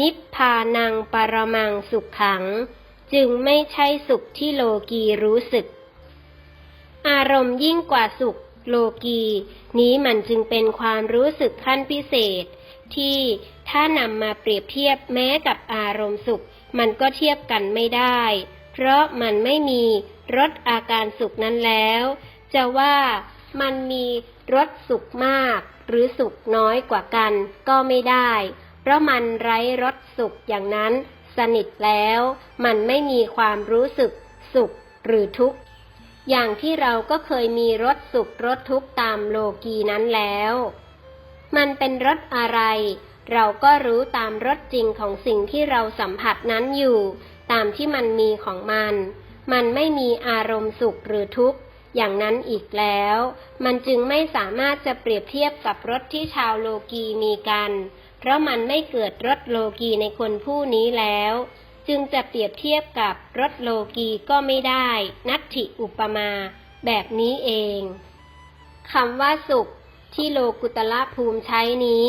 นิพพานังปรมังสุขขัง จึงไม่ใช่สุขที่โลกีรู้สึก อารมณ์ยิ่งกว่าสุขโลกี นี้มันจึงเป็นความรู้สึกขั้นพิเศษ ที่ถ้านำมาเปรียบเทียบแม้กับอารมณ์สุข มันก็เทียบกันไม่ได้ เพราะมันไม่มีรสอาการสุขนั้นแล้ว จะว่ามันมีรสสุขมาก หรือสุขน้อยกว่ากันก็ไม่ได้ เพราะมันไร้รสสุขอย่างนั้น สนิทแล้ว มันไม่มีความรู้สึกสุขหรือทุกข์ อย่างที่เราก็เคยมีรสสุขรสทุกข์ตามโลกีนั้นแล้ว มันเป็นรสอะไร เราก็รู้ตามรสจริงของสิ่งที่เราสัมผัสนั้นอยู่ ตามที่มันมีของมัน มันไม่มีอารมณ์สุขหรือทุกข์อย่างนั้นอีกแล้ว มันจึงไม่สามารถจะเปรียบเทียบกับรสที่ชาวโลกีมีกัน ราะมันไม่เกิดรสโลกีในคนผู้นี้แล้ว จึงจะเปรียบเทียบกับรสโลกีก็ไม่ได้ นัตถิอุปมา แบบนี้เองคำว่าสุข ที่โลกุตละภูมิใช้นี้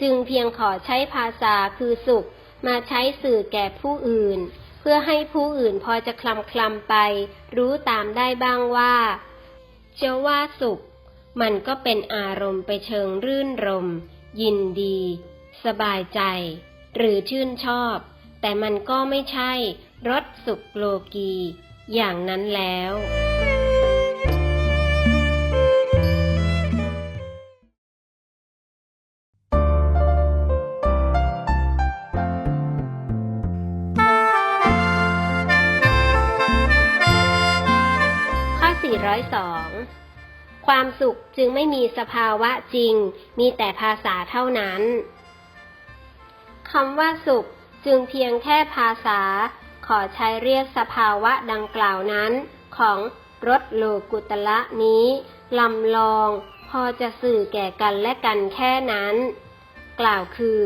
จึงเพียงขอใช้ภาษาคือสุข มาใช้สื่อแก่ผู้อื่น เพื่อให้ผู้อื่นพอจะคลำคลำไป รู้ตามได้บ้างว่าจะว่าสุข มันก็เป็นอารมณ์ไปเชิงรื่นรม ยินดี สบายใจ หรือชื่นชอบ แต่มันก็ไม่ใช่รสสุขโลกี อย่างนั้นแล้วข้อ402 ความสุขจึงไม่มีสภาวะจริง มีแต่ภาษาเท่านั้น คำว่าสุขจึงเพียงแค่ภาษา ขอใช้เรียกสภาวะดังกล่าวนั้นของรสโลกุตละนี้ลำลองพอจะสื่อแก่กันและกันแค่นั้น กล่าวคือ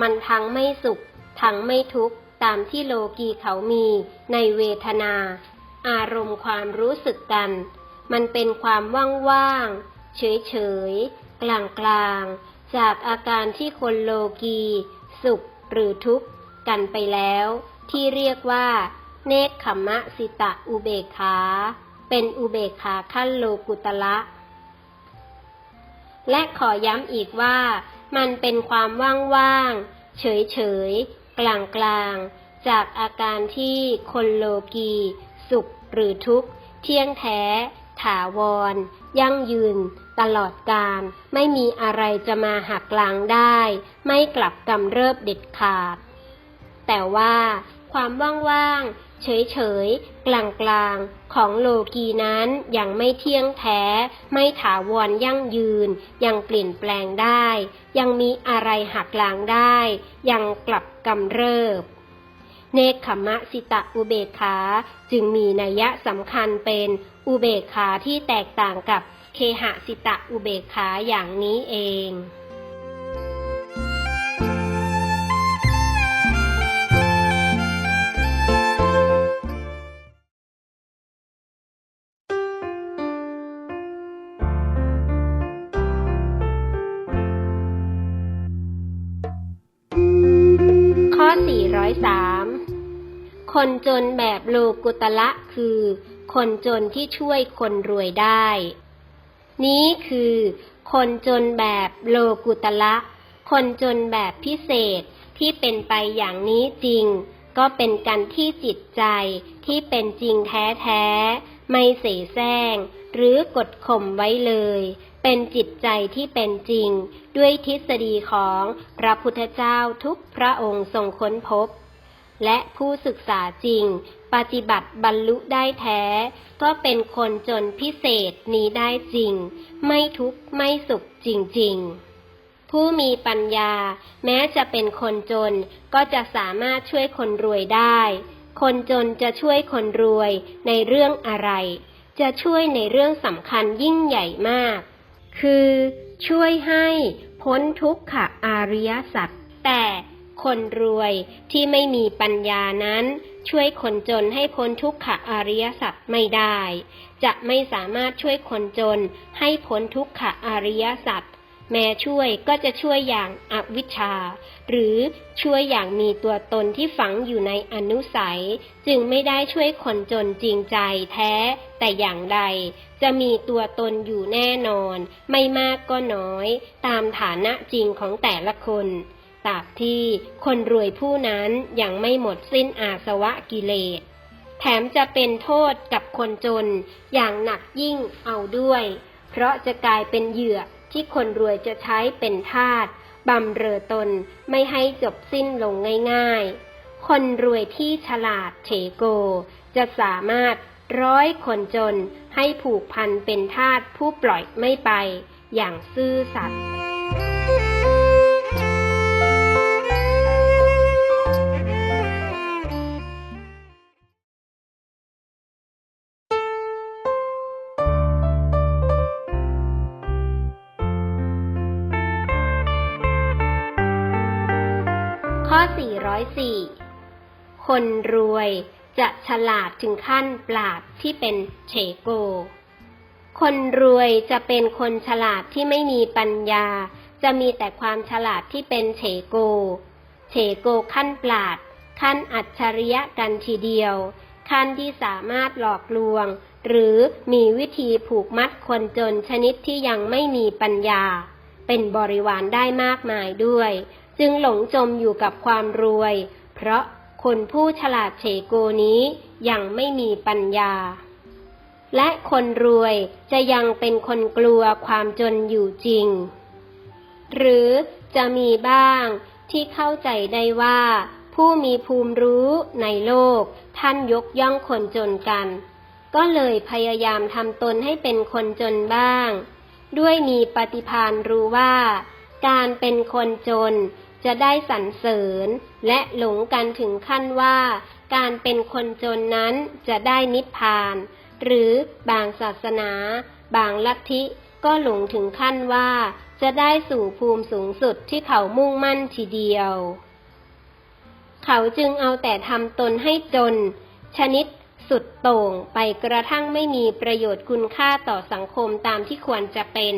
มันทั้งไม่สุข ทั้งไม่ทุกข์ตามที่โลกีเขามีในเวทนา อารมณ์ความรู้สึกกัน มันเป็นความว่างๆเฉยๆกลางๆจากอาการที่คนโลกี สุขหรือทุกข์กันไปแล้ว ที่เรียกว่า เนคขมะสิตะอุเบกขา เป็นอุเบกขาขั้นโลกุตละ และขอย้ำอีกว่า มันเป็นความว่างๆ เฉยๆ กลางๆ จากอาการที่คนโลกีสุขหรือทุกข์ เที่ยงแท้ ถาวร ยั่งยืน ตลอดกาลไม่มีอะไรจะมาหักล้างได้ ไม่กลับกำเริบเด็ดขาด แต่ว่าความว่างๆ เฉยๆ กลางๆ ของโลกีนั้นยังไม่เที่ยงแท้ ไม่ถาวรยั่งยืน ยังเปลี่ยนแปลงได้ ยังมีอะไรหักล้างได้ ยังกลับกำเริบ เนคขมะสิตะอุเบกขาจึงมีนัยสำคัญเป็นอุเบกขาที่แตกต่างกับ เคหะสิตะอุเบกขาอย่างนี้เองข้อ403 คนจนแบบโลกุตละคือ คนจนที่ช่วยคนรวยได้ นี้คือ คนจนแบบโลกุตละ คนจนแบบพิเศษที่เป็นไปอย่างนี้จริง ก็เป็นกันที่จิตใจที่เป็นจริงแท้ๆ ไม่เสแสร้ง หรือกดข่มไว้เลย เป็นจิตใจที่เป็นจริง ด้วยทฤษฎีของพระพุทธเจ้าทุกพระองค์ทรงค้นพบ และผู้ศึกษาจริง ปฏิบัติบรรลุได้แท้ ก็เป็นคนจนพิเศษนี้ได้จริง ไม่ทุกข์ไม่สุขจริง ๆผู้มีปัญญา แม้จะเป็นคนจนก็จะสามารถช่วยคนรวยได้ คนจนจะช่วยคนรวยในเรื่องอะไร จะช่วยในเรื่องสำคัญยิ่งใหญ่มาก คือช่วยให้พ้นทุกขอาริยสัจแต่ คนรวยที่ไม่มีปัญญานั้น ช่วยคนจนให้พ้นทุกขอาริยสัจไม่ได้ จะไม่สามารถช่วยคนจนให้พ้นทุกขอาริยสัจแม้ช่วยก็จะช่วยอย่างอวิชชา หรือช่วยอย่างมีตัวตนที่ฝังอยู่ในอนุสัย จึงไม่ได้ช่วยคนจนจริงใจแท้ แต่อย่างใด จะมีตัวตนอยู่แน่นอน ไม่มากก็น้อย ตามฐานะจริงของแต่ละคน ตราบที่คนรวยผู้นั้นยังไม่หมดสิ้นอาสวะกิเลส แถมจะเป็นโทษกับคนจนอย่างหนักยิ่งเอาด้วย เพราะจะกลายเป็นเหยื่อที่คนรวยจะใช้เป็นทาสบำเรอตนไม่ให้จบสิ้นลงง่ายๆ คนรวยที่ฉลาดเฉโก จะสามารถร้อยคนจนให้ผูกพันเป็นทาสผู้ปล่อยไม่ไปอย่างซื่อสัตย์ คนรวยจะฉลาดถึงขั้นปราดที่เป็นเฉโก คนรวยจะเป็นคนฉลาดที่ไม่มีปัญญา จะมีแต่ความฉลาดที่เป็นเฉโก เฉโกขั้นปราด ขั้นอัจฉริยะกันทีเดียว ขั้นที่สามารถหลอกลวง หรือมีวิธีผูกมัดคนจนชนิดที่ยังไม่มีปัญญา เป็นบริวารได้มากมายด้วย จึงหลงจมอยู่กับความรวย เพราะ คนผู้ฉลาดเฉโกนี้ยังไม่มีปัญญา และคนรวยจะยังเป็นคนกลัวความจนอยู่จริง หรือจะมีบ้างที่เข้าใจได้ว่า ผู้มีภูมิรู้ในโลก ท่านยกย่องคนจนกัน ก็เลยพยายามทำตนให้เป็นคนจนบ้าง ด้วยมีปฏิภาณรู้ว่า การเป็นคนจน จะได้สรรเสริญ และหลงกันถึงขั้นว่า การเป็นคนจนนั้นจะได้นิพพาน หรือบางศาสนา บางลัทธิก็หลงถึงขั้นว่า จะได้สู่ภูมิสูงสุดที่เขามุ่งมั่นทีเดียว เขาจึงเอาแต่ทำตนให้จน ชนิดสุดโต่งไปกระทั่งไม่มีประโยชน์คุณค่าต่อสังคมตามที่ควรจะเป็น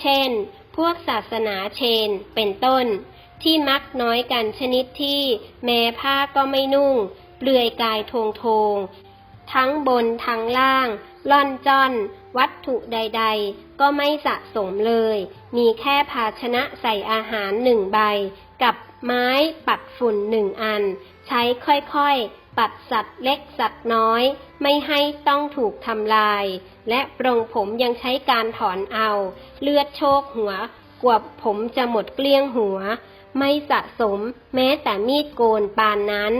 เช่น พวกศาสนาเชน เป็นต้น ที่มักน้อยกันชนิดที่แม้ผ้าก็ไม่นุ่ง เปลือยกายทงทง ทั้งบนทั้งล่าง ล่อนจ้อน วัตถุใดๆ ก็ไม่สะสมเลย มีแค่ภาชนะใส่อาหารหนึ่งใบ กับไม้ปัดฝุ่นหนึ่งอัน ใช้ค่อยๆ ปัดสัตว์เล็กสัตว์น้อย ไม่ให้ต้องถูกทำลาย และปรงผมยังใช้การถอนเอา เลือดโชกหัว กว่าผมจะหมดเกลี้ยงหัว ไม่สะสมแม้แต่มีดโกนปานนั้น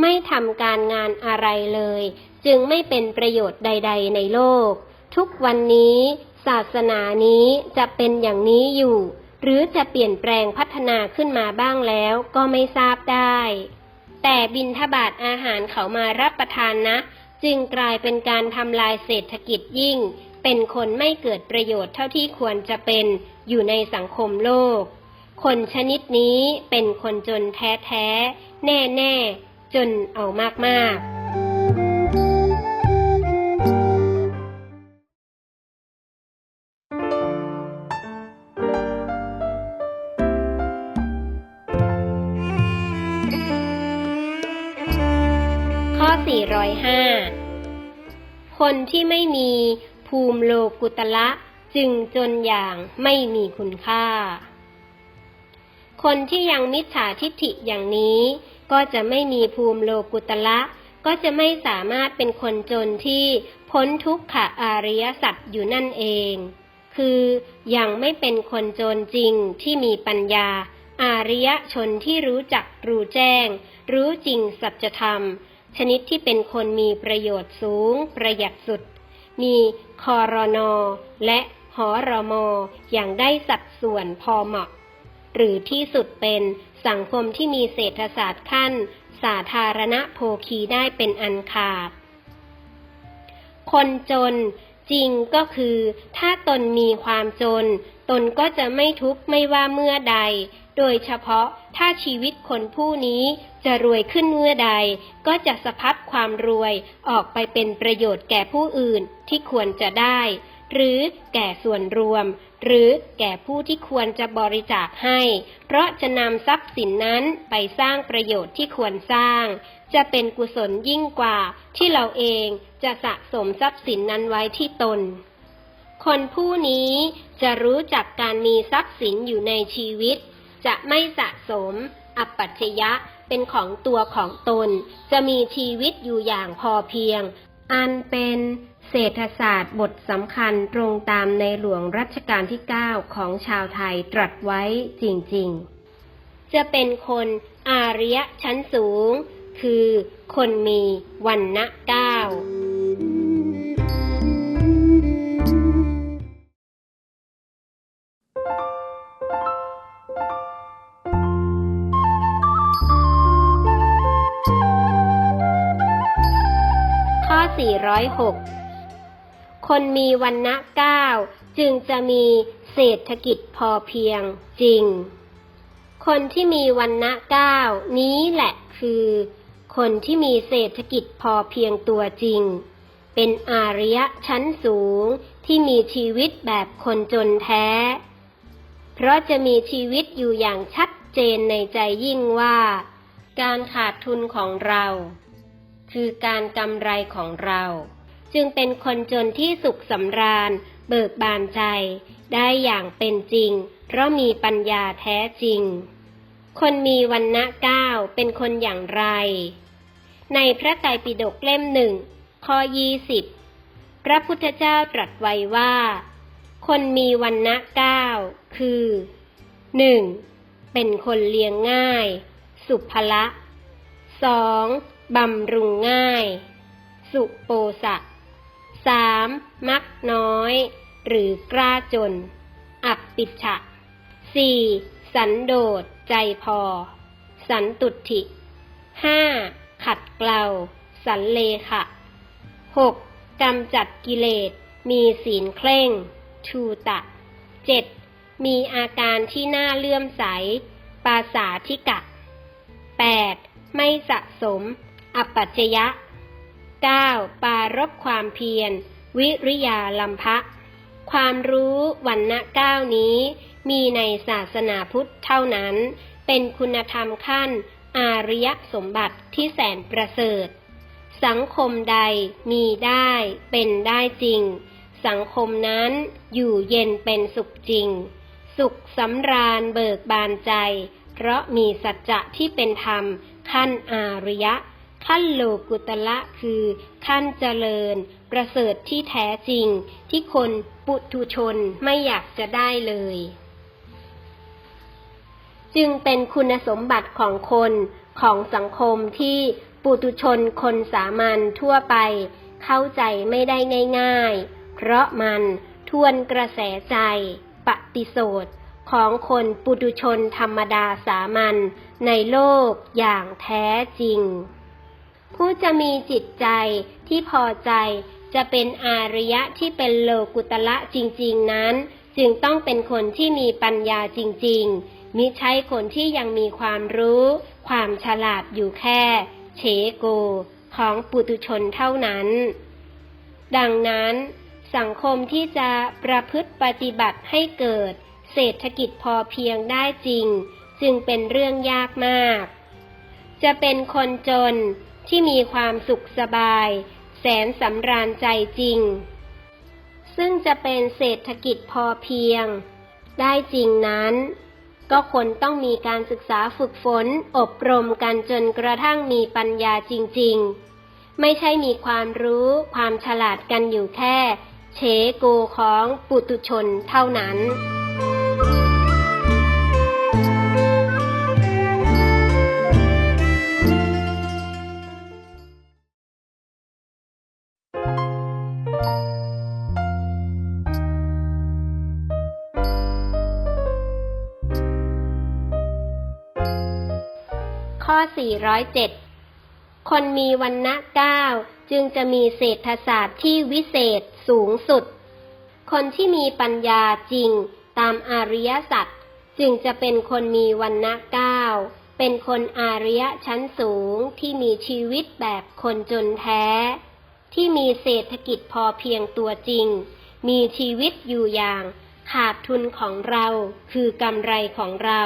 ไม่ทำการงานอะไรเลย จึงไม่เป็นประโยชน์ใด ๆ ในโลก ทุกวันนี้ศาสนานี้จะเป็นอย่างนี้อยู่ หรือจะเปลี่ยนแปลงพัฒนาขึ้นมาบ้างแล้วก็ไม่ทราบได้ แต่บินทบาทอาหารเขามารับประทานนะ จึงกลายเป็นการทำลายเศรษฐกิจยิ่ง เป็นคนไม่เกิดประโยชน์เท่าที่ควรจะเป็นอยู่ในสังคมโลก คนชนิดนี้เป็นคนจนแท้ๆ แน่ๆ จนเอามากๆ คนที่ไม่มีภูมิโลกุตละจึงจนอย่างไม่มีคุณค่า คนที่ยังมิจฉาทิฏฐิอย่างนี้ ก็จะไม่มีภูมิโลกุตละก็จะไม่สามารถเป็นคนจนที่พ้นทุกขอริยสัจอยู่นั่นเอง คือยังไม่เป็นคนจนจริงที่มีปัญญา อาริยชนที่รู้จักรู้แจ้ง รู้จริงสัจธรรม ชนิดที่เป็นคนมีประโยชน์สูง ประหยัดสุด มีคอรนอและหอรอมออย่างได้สัดส่วนพอเหมาะ หรือที่สุดเป็นสังคมที่มีเศรษฐศาสตร์ขั้น สาธารณโภคีได้เป็นอันขาด คนจนจริงก็คือ ถ้าตนมีความจน ตนก็จะไม่ทุกข์ไม่ว่าเมื่อใด โดยเฉพาะถ้าชีวิตคนผู้นี้ จะรวยขึ้นเมื่อใด ก็จะสะพัดความรวยออกไปเป็นประโยชน์แก่ผู้อื่นที่ควรจะได้ หรือแก่ส่วนรวม หรือแก่ผู้ที่ควรจะบริจาคให้ เพราะจะนำทรัพย์สินนั้นไปสร้างประโยชน์ที่ควรสร้าง จะเป็นกุศลยิ่งกว่าที่เราเองจะสะสมทรัพย์สินนั้นไว้ที่ตนคนผู้นี้จะรู้จักการมีทรัพย์สินอยู่ในชีวิต จะไม่สะสม อปปัจฉยะ เป็นของตัวของตน จะมีชีวิตอยู่อย่างพอเพียง อันเป็นเศรษฐศาสตร์บทสำคัญตรงตามในหลวงรัชกาลที่ 9 ของชาวไทยตรัสไว้จริง ๆ จะเป็นคนอารยชั้นสูง คือคนมีวันณะเก้า ข้อ406 คนมีวันณะเก้าจึงจะมีเศรษฐกิจพอเพียงจริง คนที่มีวันณะเก้านี้แหละคือ คนที่มีเศรษฐกิจพอเพียงตัวจริง เป็นอาริยะชั้นสูงที่มีชีวิตแบบคนจนแท้ เพราะจะมีชีวิตอยู่อย่างชัดเจนในใจยิ่งว่า การขาดทุนของเรา คือการกำไรของเรา จึงเป็นคนจนที่สุขสำราญ เบิกบานใจ ได้อย่างเป็นจริง เพราะมีปัญญาแท้จริง คนมีวันณะเก้าเป็นคนอย่างไร ในพระไตรปิฎกเล่มหนึ่งข้อยี่สิบพระพุทธเจ้าตรัสไว้ว่า คนมีวันณะเก้าคือหนึ่งเป็นคนเลี้ยงง่าย สุภละสอง บำรุงง่าย สุโปสะสามมักน้อย หรือกล้าจน อับปิชะสี่สันโดษใจพอ สันตุถิห้าขัดเกลา สันเลขะหกกำจัดกิเลส มีศีลเคร่ง ชูตะเจ็ดมีอาการที่น่าเลื่อมใส ปาสาธิกะแปดไม่สะสม อัปปัจจยะ 9. ปารบความเพียร วิริยาลัมภะความรู้วันณะเก้านี้ มีในศาสนาพุทธเท่านั้น เป็นคุณธรรมขั้น อาริยสมบัติที่แสนประเสริฐ สังคมใดมีได้เป็นได้จริง สังคมนั้นอยู่เย็นเป็นสุขจริง สุขสำราญเบิกบานใจ เพราะมีสัจจะที่เป็นธรรมขั้นอาริยะ ขั้นโลกุตละคือ ขั้นเจริญ ประเสริฐที่แท้จริง ที่คนปุถุชนไม่อยากจะได้เลย จึงเป็นคุณสมบัติของคนของสังคมที่ปุถุชนคนสามัญทั่วไป เข้าใจไม่ได้ง่าย ๆ เพราะมันทวนกระแสใจ ปฏิโสดของคนปุถุชนธรรมดาสามัญในโลกอย่างแท้จริง ผู้จะมีจิตใจที่พอใจจะเป็นอารยะที่เป็นโลกุตละจริง ๆ นั้น จึงต้องเป็นคนที่มีปัญญาจริง ๆ มิใช่คนที่ยังมีความรู้ ความฉลาดอยู่แค่เฉโก ของปุตุชนเท่านั้น ดังนั้น สังคมที่จะประพฤติปฏิบัติให้เกิด เศรษฐกิจพอเพียงได้จริง จึงเป็นเรื่องยากมาก จะเป็นคนจน ที่มีความสุขสบาย แสนสำราญใจจริง ซึ่งจะเป็นเศรษฐกิจพอเพียง ได้จริงนั้น ก็คนต้องมีการศึกษาฝึกฝนอบรมกันจนกระทั่งมีปัญญาจริง ๆ ไม่ใช่มีความรู้ความฉลาดกันอยู่แค่เฉโกของปุตุชนเท่านั้น ข้อ 407 คนมีวันณะเก้าจึงจะมีเศรษฐศาสตร์ที่วิเศษสูงสุด คนที่มีปัญญาจริงตามอาริยสัจจึงจะเป็นคนมีวันณะเก้าเป็นคนอาริยชั้นสูงที่มีชีวิตแบบคนจนแท้ ที่มีเศรษฐกิจพอเพียงตัวจริง มีชีวิตอยู่อย่างขาดทุนของเราคือกำไรของเรา